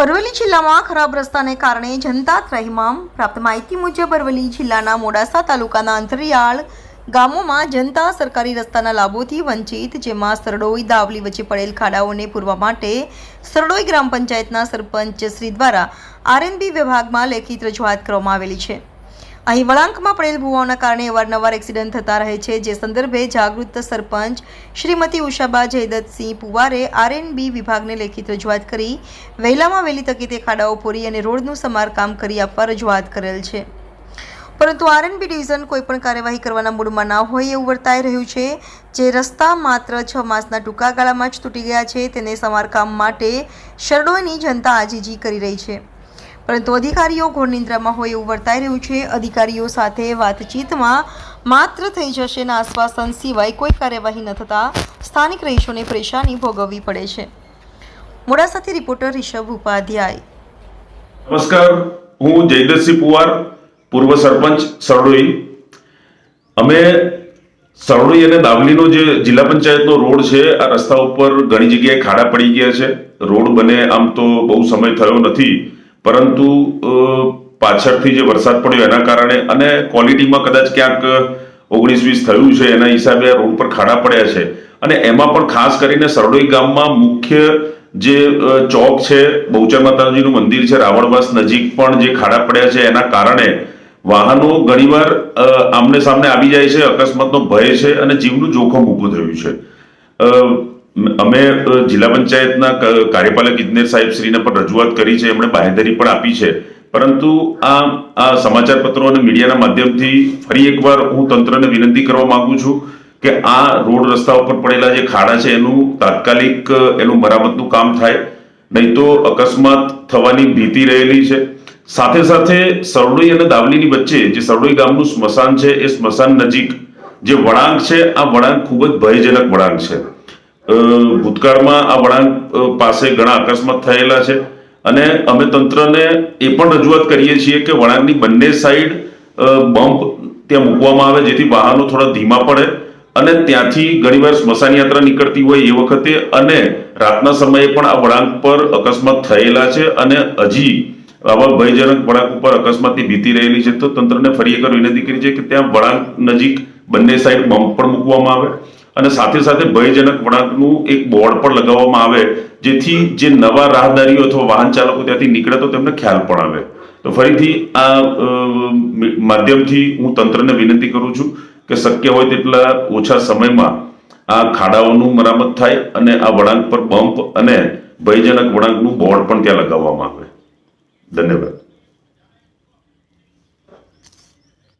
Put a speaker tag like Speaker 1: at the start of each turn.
Speaker 1: અરવલ્લી જિલ્લામાં ખરાબ રસ્તાને કારણે જનતા ત્રહિમામ. પ્રાપ્ત માહિતી મુજબ, અરવલ્લી જિલ્લાના મોડાસા તાલુકાના અંતરિયાળ ગામોમાં જનતા સરકારી રસ્તાના લાભોથી વંચિત, જેમાં સરડોઈ, દાવલી વચ્ચે પડેલ ખાડાઓને પૂરવા માટે સરડોઈ ગ્રામ પંચાયતના સરપંચ શ્રી દ્વારા આરએનબી વિભાગમાં લેખિત રજૂઆત કરવામાં આવેલી છે. અહીં વળાંકમાં પડેલ ભૂવાઓના કારણે અવારનવાર એક્સિડન્ટ થતા રહે છે. જે સંદર્ભે જાગૃત સરપંચ શ્રીમતી ઉષાબા જયદત્તસિંહ પુવારે આરએનબી વિભાગને લેખિત રજૂઆત કરી. વહેલામાં વહેલી તકે તે ખાડાઓ પૂરી અને રોડનું સમારકામ કરી આપવા રજૂઆત કરેલ છે. પરંતુ આરએનબી ડિવિઝન કોઈપણ કાર્યવાહી કરવાના મૂડમાં ના હોય એવું વર્તાઈ રહ્યું છે. જે રસ્તા માત્ર છ માસના ટૂંકા ગાળામાં જ તૂટી ગયા છે. તેને સમારકામ માટે શરડોઈની જનતા આજીજી કરી રહી છે. પરંતુ અધિકારીઓ ઘોર નિંદ્રામાં હોય એવું વર્તાઈ રહ્યું છે. અધિકારીઓ સાથે વાતચીતમાં માત્ર થઈ જશે ના આશ્વાસન સિવાય કોઈ કાર્યવાહી ન થતાં સ્થાનિક રહીશોને પરેશાની ભોગવવી પડે છે. મોડાસાથી રિપોર્ટર રિષભ ઉપાધ્યાય.
Speaker 2: નમસ્કાર. હું જયદ્રસિંહ પુવાર, પૂર્વ સરપંચ સરડોઈ. અમે સરડોઈ અને દાવલીનો જે જિલ્લા પંચાયતનો રોડ છે, આ રસ્તા ઉપર ઘણી જગ્યાએ ખાડા પડી ગયા છે. રોડ બને આમ તો બહુ સમય થયો નથી. પરંતુ પાછળથી જે વરસાદ પડ્યો એના કારણે અને ક્વોલિટીમાં કદાચ ક્યાંક ઓગણીસ વીસ થયું છે, એના હિસાબે રોડ પર ખાડા પડ્યા છે. અને એમાં પણ ખાસ કરીને સરડોઈ ગામમાં મુખ્ય જે ચોક છે, બહુચર માતાજીનું મંદિર છે, રાવણવાસ નજીક પણ જે ખાડા પડ્યા છે, એના કારણે વાહનો ઘણીવાર આમને સામને આવી જાય છે, અકસ્માતનો ભય છે અને જીવનું જોખમ ઊભું થયું છે. અમે જિલ્લા પંચાયતના કાર્યપાલક ઇજનેર સાહેબ શ્રીને પણ રજૂઆત કરી છે, એમણે બાહેધરી પણ આપી છે. પરંતુ આ આ સમાચાર પત્રો અને મીડિયાના માધ્યમથી ફરી એકવાર હું તંત્રને વિનંતી કરવા માંગુ છું કે આ રોડ રસ્તા ઉપર પડેલા જે ખાડા છે, એનું તાત્કાલિક એનું મરામતનું કામ થાય. નહીં તો અકસ્માત થવાની ભીતિ રહેલી છે. સાથે સાથે સરડોઈ અને દાવલીની વચ્ચે જે સરડોઈ ગામનું સ્મશાન છે, એ સ્મશાન નજીક જે વળાંક છે, આ વળાંક ખૂબ જ ભયજનક વળાંક છે. ભૂતકાળમાં આ વળાંક પાસે ઘણા અકસ્માત થયેલા છે. અને અમે તંત્રને એ પણ રજૂઆત કરીએ છીએ કે વળાંકની બંને સાઈડ બમ્પ ત્યાં મૂકવામાં આવે જેથી વાહનો થોડા ધીમા પડે અને ત્યાંથી ઘણીવાર સ્મશાન યાત્રા નીકળતી હોય એ વખતે અને રાતના સમયે પણ આ વળાંક પર અકસ્માત થયેલા છે અને હજી આવા ભયજનક વળાંક ઉપર અકસ્માતની ભીતિ રહેલી છે. તો તંત્રને ફરી એકવાર વિનંતી કરી છે કે ત્યાં વળાંક નજીક બંને સાઈડ બમ્પ પણ મૂકવામાં આવે. અને સાથે સાથે ભયજનક વળાંકનું એક બોર્ડ પણ લગાવવામાં આવે, જેથી જે નવા રાહદારીઓ અથવા વાહન ચાલકો ત્યાંથી નીકળે તો તેમને ખ્યાલ પણ આવે. તો ફરીથી આ માધ્યમથી હું તંત્રને વિનંતી કરું છું કે શક્ય હોય તેટલા ઓછા સમયમાં આ ખાડાઓનું મરામત થાય અને આ વળાંક પર બમ્પ અને ભયજનક વળાંકનું બોર્ડ પણ ત્યાં લગાવવામાં આવે. ધન્યવાદ.